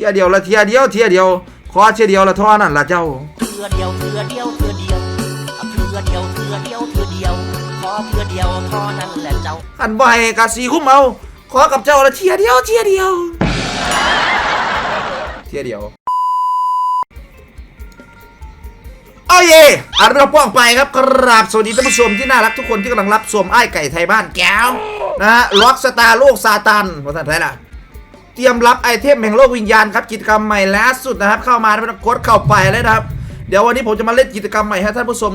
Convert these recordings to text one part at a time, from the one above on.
ทียเดียวละเทียเดียวเทียเดียวขอเทียเดียวละเท่านั้นละเจ้าเถื่อเดียวเถื่อเดียวเถื่อเดียวเอาเถื่อเดียวเถื่อเดียวเถื่อเดียวขอเถื่อเดียวเท่านั้นแหละเจ้าอันบ่ให้กะสีคุ้มเอาขอกับเจ้าละเทียเดียวเทียเดียวเทียเดียวเอาเย่อันเราป้องไปครับกราบสวัสดีท่านผู้ชมที่น่ารักทุกคนที่กำลังรับชมไอ้ายไก่ไทยบ้านแก้วนะฮะล็อกสตาร์โลกซาตันภาษาไทยล่ะ เตรียมรับไอเทมแห่งโลกวิญญาณครับกิจกรรมใหม่ล่าสุดนะครับ เข้ามาแล้วกดเข้าไปเลยนะครับ เดี๋ยววันนี้ผมจะมาเล่นกิจกรรมใหม่ให้ท่านผู้ชม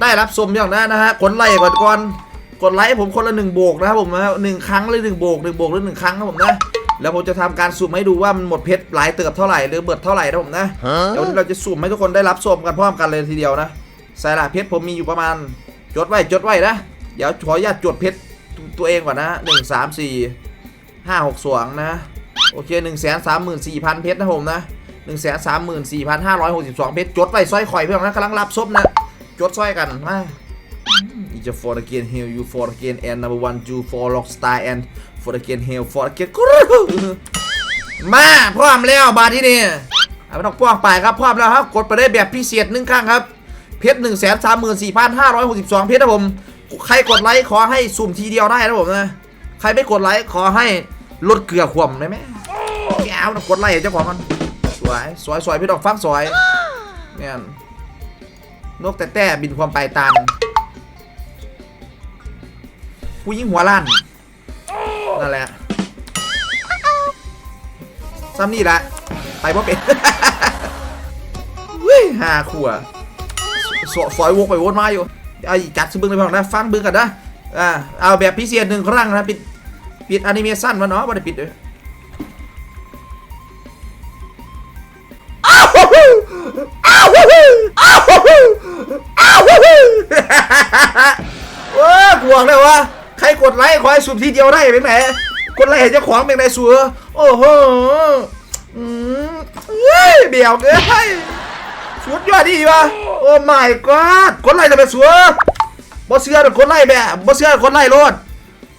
ได้รับชมอย่างนั้นนะฮะกดไลค์ก่อนก่อนกดไลค์ให้ผมคนละหนึ่งโบกนะครับผมนะหนึ่งครั้งเลยหนึ่งโบกหนึ่งโบกหรือหนึ่งครั้งครับผมนะแล้วผมจะทำการสุ่มให้ดูว่ามันหมดเพชรหลายเติบเท่าไหร่หรือเบิดเท่าไหร่นะผมนะเดี๋ยววันนี้เราจะสุ่มให้ทุกคนได้รับชมกันพร้อมกันเลยทีเดียวนะสายละเพชรผมมีอยู่ประมาณจดไว้จดไว้นะเดี๋ยวขออนุญาตจดเพชรตัวเองก่อนนะหนึ่งสามสี่ห้าหกสวงนะ โอเคหนึ่งแสนสามหมื่นสี่พันเพชรนะผมนะหนึ่งแสนสามหมื่นสี่พันห้าร้อยหกสิบสองเพชรจดไว้สร้อยข่อยเพื่อนนะกำลังรับซบนะจดสร้อยกันมา อีจะ for again hail you for again and number one you for rock star and for again hail for again มาพร้อมแล้วบาที่นี่เอาไปต้องป้องไปครับพร้อมแล้วครับ กดไปได้แบบพิเศษหนึ่งครั้งครับ เพชรหนึ่งแสนสามหมื่นสี่พันห้าร้อยหกสิบสองเพชรนะผม ใครกดไลค์ขอให้สุ่มทีเดียวได้นะผมนะ ใครไม่กดไลค์ขอให้ลดเกลือขวมได้ไหม แก้วนะกดไลค์เจ้าของมันสวยสวยสวยพี่ดอกฟังสวยเนี่ยนกแต่แต่บินความไปตันผู้หญิงหัวล้านนั่นแหละซ้ำนี่แหละไปเพราเป็นวิหาขัวสสอยวกไปวนมาอยู่เอจัดซื้อบิ้งเลยพ่อนะฟังเบิ้งกันนะอ่าเอาแบบพิเศษหนึ่งครั้งนะปิดปิดแอนิเมชันวะเนาะไม่ได้ปิดเลย อกเลยว่าใครกดไลค์ขอให้สุ่มทีเดียวได้เป็นไหนกดไลค์ให้เจ้าของเป็นไหนสัวโอ้โหอืมเฮ้ยเบี่ยวเอ้ยสุดยอดดีวะโอ้ my god คนไล่จะไปสัวบ่เชื่อเป็นคนไล่แม่บ่เชื่อคนไล่โลด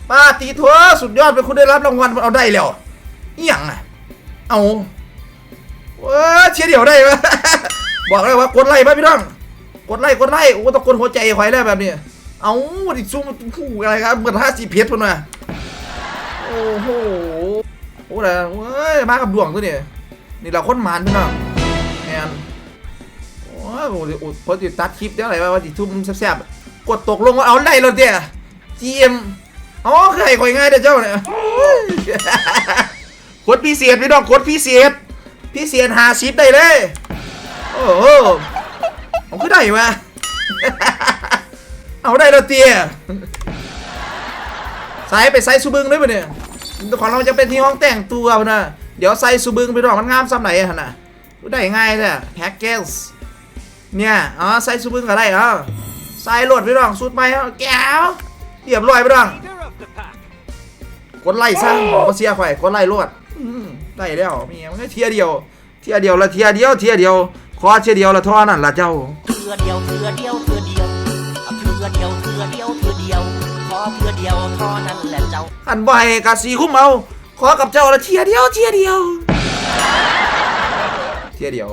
ป้าตีทัวสุดยอดเป็นคุณได้รับรางวัลเอาได้แล้วอีหยังอะเอาเว้าเชียร์เดี่ยวได้ปะบอกเลยว่ากดไล่ป่ะพี่น้องกดไล่กดไล่โอ้ต้องกดหัวใจไว้แล้วแบบนี้ เอาดิซุ่มผู้อะไรครับเหมือนห้าสีเพชรพุ่นมาโอ้โหโอ้แต่เว้ยมากับดวงตัวนี้นี่เราคนหมานพี่น้องแมนโอ้โอ้ยโอ้ยพอติดตัดคลิปได้อะไรวะว่าติทุ่มแซ่บๆกดตกลงว่าเอาได้แล้วเจ้จีเอ็มอ๋อใครคอยง่ายเด้อเจ้าเนี่ยกดพิเศษพี่น้องกดพิเศษพิเศษหาชิปได้เลย โอ้โหผมก็ได้มา เอาได้แล้วเตี้ยใส่ไปใส่ซูบึงด้วยปะเนี่ยของเราจะเป็นที่ห้องแต่งตัวนะเดี๋ยวใส่ซูบึงไปดอกมันงามซ้ำไหนอะหั่นน่ะได้ง่ายเลยแพ็กเกจเนี่ยอ๋อใส่ซูบึงก็ได้เหรอใส่โหลดไปดองสูตรใหม่เหรอแก้วเรียบร้อยไปดองกดไล่ซะบอเสียข่อยกดไล่โหลดได้แล้วมีมันก็เทียเดียว เทียเดียวละเทียเดียวเทียเดียวขอเทียเดียวละท่านั้นละเจ้าเถื่อเดียวเถื่อเดียวเถื่อเดีย พื่อเดียวเพื่อเดียวเพื่อเดียวขอเพื่อเดียวเท่านั้นแหละเจ้าอันใบกาสีคุ้มเอาขอกับเจ้าละเทียเดียวเทียเดียว เทียเดียว